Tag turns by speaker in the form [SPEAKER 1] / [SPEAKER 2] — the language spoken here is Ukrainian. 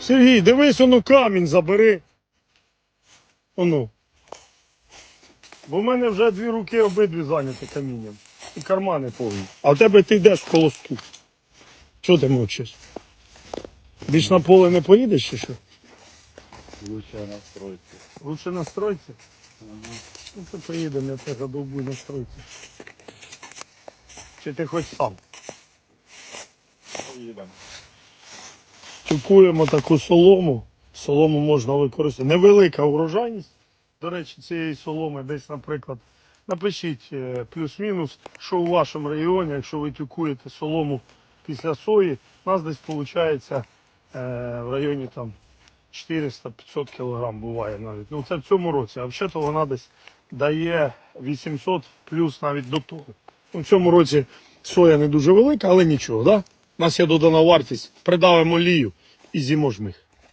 [SPEAKER 1] Сергій, дивись, оно камінь забери. Оно. Бо в мене вже дві руки обидві зайняті камінням. І кармани повні. А в тебе ти йдеш в холосту. Чого ти мовчиш? Більш на поле не поїдеш чи що?
[SPEAKER 2] Лучше настройки.
[SPEAKER 1] Лучше на стройці? Ну це поїдемо, я теж задовбую на стройці. Чи ти хоч сам?
[SPEAKER 2] Поїдемо.
[SPEAKER 1] Тюкуємо таку солому. Солому можна використовувати. Невелика урожайність. До речі, цієї соломи десь, наприклад, напишіть е, плюс-мінус, що у вашому регіоні, якщо ви тюкуєте солому після сої, у нас десь виходить е, в районі там 400-500 кг буває навіть. Ну це в цьому році, а взагалі вона десь дає 800 плюс навіть до того. В цьому році соя не дуже велика, але нічого, да? Нас є додана вартість, придавимо олію і з'їмо жмих.